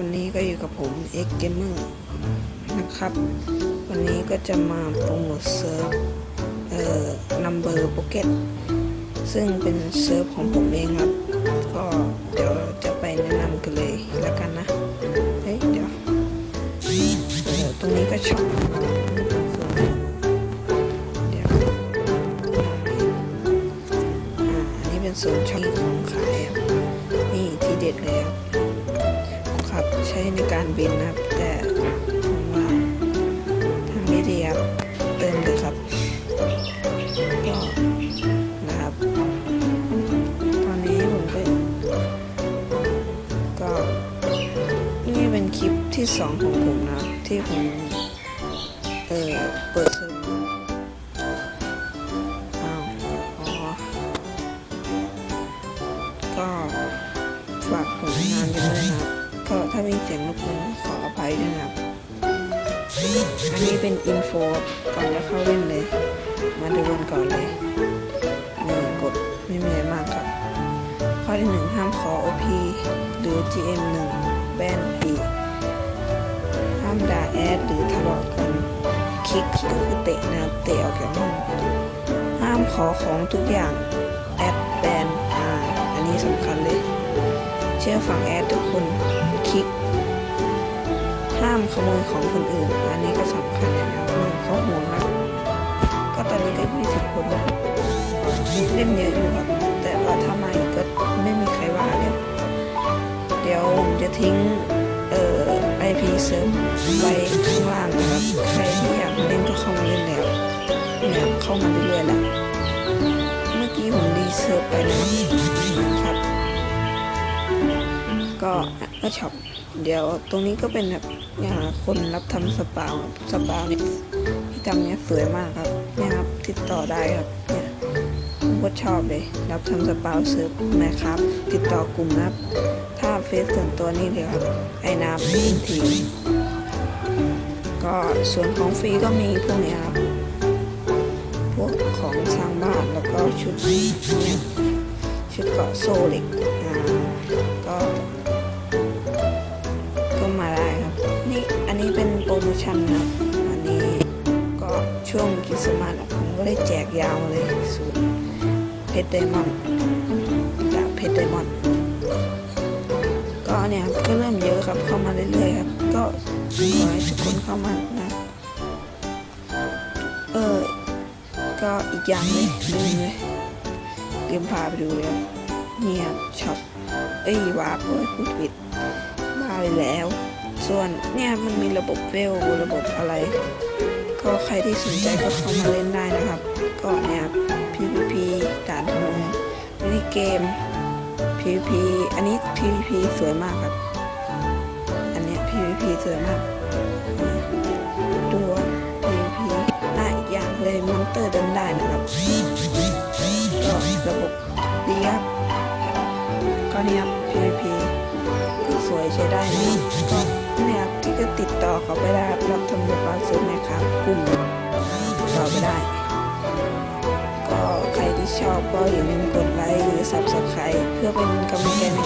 วันนี้ก็อยู่กับผม X Gamer นะครับ วันนี้ก็จะมาโปรโมทเซิร์ฟเอ่อ Number Pocket ซึ่งเป็นเซิร์ฟของผมเองครับ ก็เดี๋ยวจะไปแนะนำกันเลยแล้วกันนะ เฮ้ย เดี๋ยวตรงนี้ก็ช็อปเดี๋ยวอันนี้เป็นโซนช่องของขายครันี่ที่เด็ดเลยครับ ครับ ใช้ในการบินนะครับ แต่ผมว่าทางนี้ดีครับเติมเลยครับ ก็นะครับ ตอนนี้ผมก็ก็นี่เป็นคลิปที่สองของผมนะครับ ที่ผมเออเปิดเซิร์ฟอ้าอ๋อก็ฝากผลงานกันด้วยนะครับามีเสียงรบกวนขออภัยด้วยนะครับ อันนี้เป็นอินโฟก่อนจะเข้าเล่นเลย มาดูกันก่อนเลยหนึ่งกดไม่มีอะไรมากครับ ข้อที่หนึ่งห้ามขอ OP หรือ GM หนึ่งแบนปีห้ามด่าแอดหรือทะเลาะกันคลิกก็คือเตะนะเตะออกจากห้องห้ามขอของทุกอย่างแอดแบนอ่าอันนี้สำคัญเลย เชื่อฟังแอดทุกคน คลิก ห้ามขโมยของคนอื่น อันนี้ก็สำคัญนะครับเขาห่วงนะก็ตอนนี้ก็ยี่สิบคนเล่นเยอะอยู่ครับแต่ว่าถ้ามาอีกก็ไม่มีใครว่าเลยเดี๋ยวผมจะทิ้งเอ่อ IP เซิร์ฟไว้ข้างล่างนะครับ ใครที่อยากเล่นก็เข้ามาเล่นแล้วเนี่ยเข้ามาเรื่อยๆแล้วเมื่อกี้ผมรีเซิร์ฟไปนะครับก็ ก็ช็อปเดี๋ยวตรงนี้ก็เป็นแบบอย่างคนรับทำสปาครับสปาเนี่ยที่ทำเนี่ยสวยมากครับเนี่ยครับติดต่อได้ครับเนี่ยผมก็ชอบเลย รับทำสปาเซิร์ฟนะครับ ติดต่อกลุ่มนะครับ ถ้าเฟซส่วนตัวนี่เลยครับไอ้น้ำพินทีก็ส่วนของฟรีก็มีพวกเนี้ยครับ พวกของสร้างบ้านแล้วก็ชุดเนี่ยชุดเกาะโซเล็กอ่า มชั่นนะอันนี้ก็ช่วงคริสต์มาสอะผมก็ได้แจกยาวเลยสูตรเพชรไดมอนด์จากเพชรไดมอนด์ก็เนี่ยก็เริ่มเยอะครับเข้ามาเรื่อยๆครับ ก็ขอให้ทุกคนเข้ามานะ เออ ก็อีกอย่างเลยลืมเลยลืมพาไปดูเลยเนี่ยช็อปเอ้ยวาร์ปเว้ยพูดผิดมาไปแล้ว ส่วนเนี่ยมันมีระบบเวลระบบอะไร ก็ใครที่สนใจก็เข้ามาเล่นได้นะครับ ก็เนี่ยครับ PVP ด่านธนูมินิเกม PVP อันนี้ PVP สวยมากครับ อันเนี้ย PVP สวยมากดูว PVP อะอีกอย่างเลยมอนเตอร์เดินได้นะครับ ก็ระบบดีครับก็เนี่ยครับ PVP สวยใช้ได้นะครับก็ เนี่ยครับที่ก็ติดต่อเขาไปได้ครับรับทำระบาซื้อนะครับกลุ่มต่อไปได้ ก็ใครที่ชอบก็อย่าลืมกดไลค์หรือ Subscribe เพื่อเป็นกำลังใจใน